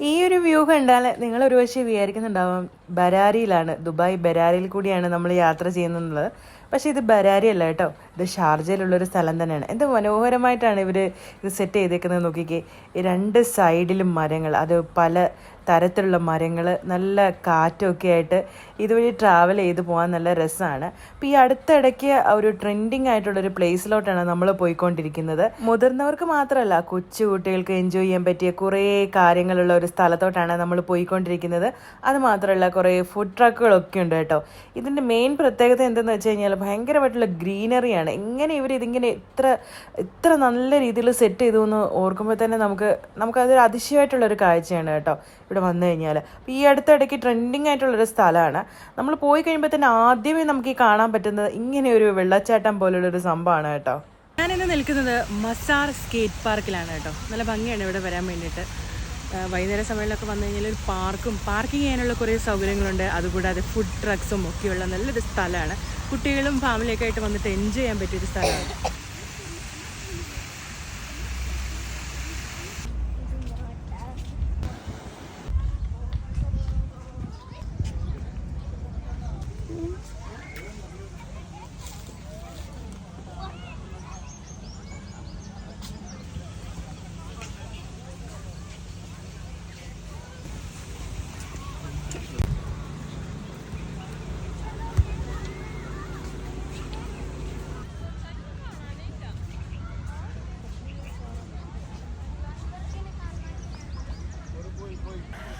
ഈ ഒരു വ്യൂ കണ്ടാൽ നിങ്ങൾ ഒരു പക്ഷേ വിചാരിക്കുന്നുണ്ടാവും ബരാരിയിലാണ് ദുബായ് ബരാരിയിൽ കൂടിയാണ് നമ്മൾ യാത്ര ചെയ്യുന്നുള്ളത് പക്ഷേ ഇത് ബരാരി അല്ല കേട്ടോ. ഇത് ഷാർജയിലുള്ളൊരു സ്ഥലം തന്നെയാണ്. എന്ത് മനോഹരമായിട്ടാണ് ഇവർ ഇത് സെറ്റ് ചെയ്തേക്കുന്നത് നോക്കിക്കേ. രണ്ട് സൈഡിലും മരങ്ങൾ അത് പല തരത്തിലുള്ള മരങ്ങൾ നല്ല കാറ്റൊക്കെ ആയിട്ട് ഇതുവഴി ട്രാവൽ ചെയ്ത് പോകാൻ നല്ല രസമാണ് അപ്പം ഈ അടുത്തിടയ്ക്ക് ഒരു ട്രെൻഡിങ് ആയിട്ടുള്ള ഒരു പ്ലേസിലോട്ടാണ് നമ്മൾ പോയിക്കൊണ്ടിരിക്കുന്നത്. മുതിർന്നവർക്ക് മാത്രമല്ല കൊച്ചു കുട്ടികൾക്ക് എൻജോയ് ചെയ്യാൻ പറ്റിയ കുറേ കാര്യങ്ങളുള്ള ഒരു സ്ഥലത്തോട്ടാണ് നമ്മൾ പോയിക്കൊണ്ടിരിക്കുന്നത്. അത് മാത്രമല്ല കുറേ ഫുഡ് ട്രക്കുകളൊക്കെ ഉണ്ട് കേട്ടോ. ഇതിന്റെ മെയിൻ പ്രത്യേകത എന്തെന്ന് വെച്ച് കഴിഞ്ഞാൽ ഭയങ്കരമായിട്ടുള്ള ഗ്രീനറിയാണ് എങ്ങനെ ഇവർ ഇതിങ്ങനെ ഇത്ര ഇത്ര നല്ല രീതിയിൽ സെറ്റ് ചെയ്തു എന്ന് ഓർക്കുമ്പോൾ തന്നെ നമുക്ക് നമുക്കതൊരു അതിശയമായിട്ടുള്ളൊരു കാഴ്ചയാണ് കേട്ടോ ഇവിടെ വന്നു കഴിഞ്ഞാൽ. അപ്പോൾ ഈ അടുത്തിടയ്ക്ക് ട്രെൻഡിങ് ആയിട്ടുള്ളൊരു സ്ഥലമാണ്. നമ്മൾ പോയി കഴിയുമ്പോൾ തന്നെ ആദ്യമേ നമുക്ക് ഈ കാണാൻ പറ്റുന്നത് ഇങ്ങനെ ഒരു വെള്ളച്ചാട്ടം പോലുള്ളൊരു സംഭവമാണ് കേട്ടോ. ഞാനിന്ന് നിൽക്കുന്നത് മസാർ സ്കേറ്റ് പാർക്കിലാണ് കേട്ടോ. നല്ല ഭംഗിയാണ് ഇവിടെ വരാൻ വേണ്ടിയിട്ട്. വൈകുന്നേര സമയങ്ങളിലൊക്കെ വന്നു കഴിഞ്ഞാൽ ഒരു പാർക്കും പാർക്കിംഗ് ചെയ്യാനുള്ള കുറേ സൗകര്യങ്ങളുണ്ട്. അതുകൂടാതെ ഫുഡ് ട്രക്സും ഒക്കെയുള്ള നല്ലൊരു സ്ഥലമാണ്. കുട്ടികളും ഫാമിലിയൊക്കെ ആയിട്ട് വന്നിട്ട് എൻജോയ് ചെയ്യാൻ പറ്റിയൊരു സ്ഥലമാണ്. Hopefully.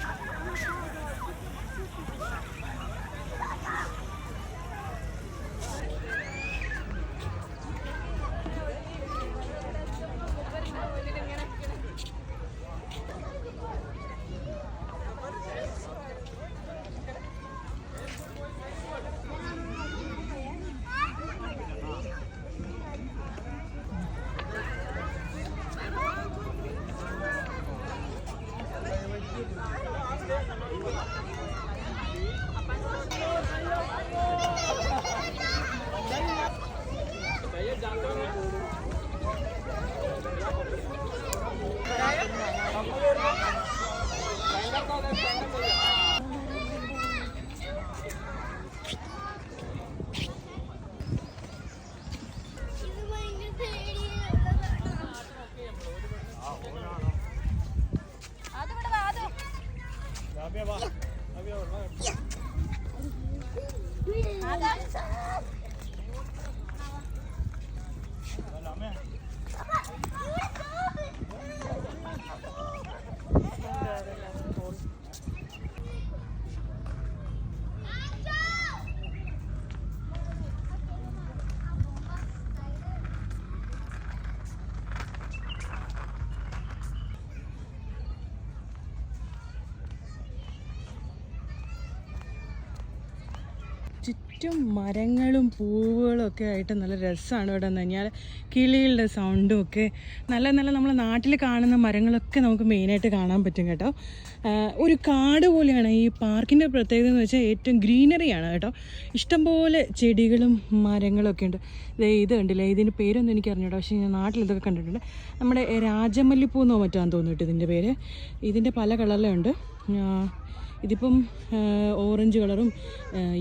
अभी वाह अभी और वाह ചുറ്റും മരങ്ങളും പൂവുകളും ഒക്കെ ആയിട്ട് നല്ല രസമാണ് ഇവിടെ നിന്ന് കഴിഞ്ഞാൽ കിളികളുടെ സൗണ്ടും ഒക്കെ. നല്ല നല്ല നമ്മൾ നാട്ടിൽ കാണുന്ന മരങ്ങളൊക്കെ നമുക്ക് മെയിനായിട്ട് കാണാൻ പറ്റും കേട്ടോ. ഒരു കാട് പോലെയാണ് ഈ പാർക്കിന്റെ പ്രത്യേകത എന്ന് വെച്ചാൽ ഏറ്റവും ഗ്രീനറിയാണ് കേട്ടോ. ഇഷ്ടംപോലെ ചെടികളും മരങ്ങളും ഒക്കെ ഉണ്ട്. ഇത് കണ്ടില്ലേ? ഇതിന്റെ പേരൊന്നും എനിക്ക് അറിഞ്ഞൂടാ. പക്ഷേ ഞാൻ നാട്ടിൽ ഇതൊക്കെ കണ്ടിട്ടുണ്ട്. നമ്മുടെ രാജമല്ലിപ്പൂ എന്നോ മറ്റാന്ന് തോന്നിയിട്ട് ഇതിന്റെ പേര്. ഇതിന്റെ പല കളറിലുണ്ട് ഇതിപ്പം ഓറഞ്ച് കളറും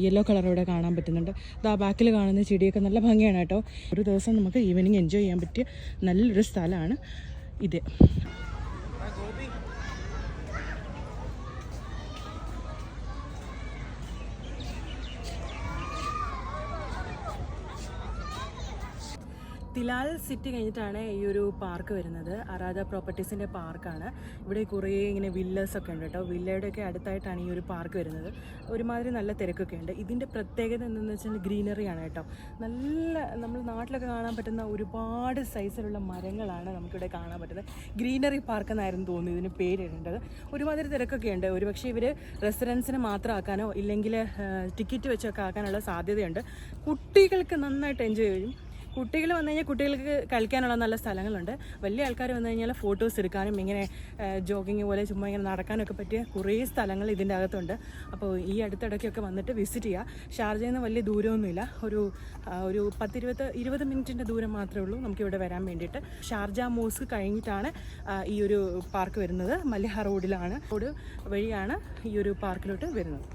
യെല്ലോ കളറും ഇവിടെ കാണാൻ പറ്റുന്നുണ്ട്. ഇതാ ബാക്കിൽ കാണുന്ന ചെടിയൊക്കെ നല്ല ഭംഗിയാണ് കേട്ടോ. ഒരു ദിവസം നമുക്ക് ഈവനിങ് എൻജോയ് ചെയ്യാൻ പറ്റിയ നല്ലൊരു സ്ഥലമാണ് ഇത്. തിലാൽ സിറ്റി കഴിഞ്ഞിട്ടാണ് ഈ ഒരു പാർക്ക് വരുന്നത്. അറാദ പ്രോപ്പർട്ടീസിന്റെ പാർക്കാണ്. ഇവിടെ കുറേ ഇങ്ങനെ വില്ലേഴ്സ് ഒക്കെ ഉണ്ട് കേട്ടോ. വില്ലയുടെയൊക്കെ അടുത്തായിട്ടാണ് ഈ ഒരു പാർക്ക് വരുന്നത്. ഒരുമാതിരി നല്ല തിരക്കൊക്കെ ഉണ്ട്. ഇതിന്റെ പ്രത്യേകത എന്തെന്ന് വെച്ചാൽ ഗ്രീനറിയാണ് കേട്ടോ. നല്ല നമ്മൾ നാട്ടിലൊക്കെ കാണാൻ പറ്റുന്ന ഒരുപാട് സൈസിലുള്ള മരങ്ങളാണ് നമുക്കിവിടെ കാണാൻ പറ്റുന്നത്. ഗ്രീനറി പാർക്ക് എന്നായിരുന്നു തോന്നുന്നു ഇതിന് പേരിടേണ്ടത് ഒരുമാതിരി തിരക്കൊക്കെ ഉണ്ട്. ഒരുപക്ഷെ ഇവർ റെസിഡൻസിന് മാത്രം ആക്കാനോ ഇല്ലെങ്കിൽ ടിക്കറ്റ് വെച്ചൊക്കെ ആക്കാനുള്ള സാധ്യതയുണ്ട്. കുട്ടികൾക്ക് നന്നായിട്ട് എൻജോയ് ചെയ്യും. കുട്ടികൾ വന്നു കഴിഞ്ഞാൽ കുട്ടികൾക്ക് കളിക്കാനുള്ള നല്ല സ്ഥലങ്ങളുണ്ട്. വലിയ ആൾക്കാർ വന്നു കഴിഞ്ഞാൽ ഫോട്ടോസ് എടുക്കാനും ഇങ്ങനെ ജോഗിങ് പോലെ ചുമ്മാ ഇങ്ങനെ നടക്കാനൊക്കെ പറ്റിയ കുറേ സ്ഥലങ്ങൾ ഇതിന്റെ അകത്തുണ്ട്. അപ്പോൾ ഈ അടുത്തിടയ്ക്കൊക്കെ വന്നിട്ട് വിസിറ്റ് ചെയ്യുക ഷാർജയിൽ നിന്ന് വലിയ ദൂരമൊന്നുമില്ല. ഒരു ഒരു പത്തിരുപത് ഇരുപത് മിനിറ്റിന്റെ ദൂരം മാത്രമേ ഉള്ളൂ നമുക്കിവിടെ വരാൻ വേണ്ടിയിട്ട്. ഷാർജ മോസ്ക് കഴിഞ്ഞിട്ടാണ് ഈ ഒരു പാർക്ക് വരുന്നത്. മല്ലിഹ റോഡിലാണ്. റോഡ് വഴിയാണ് ഈ ഒരു പാർക്കിലോട്ട് വരുന്നത്.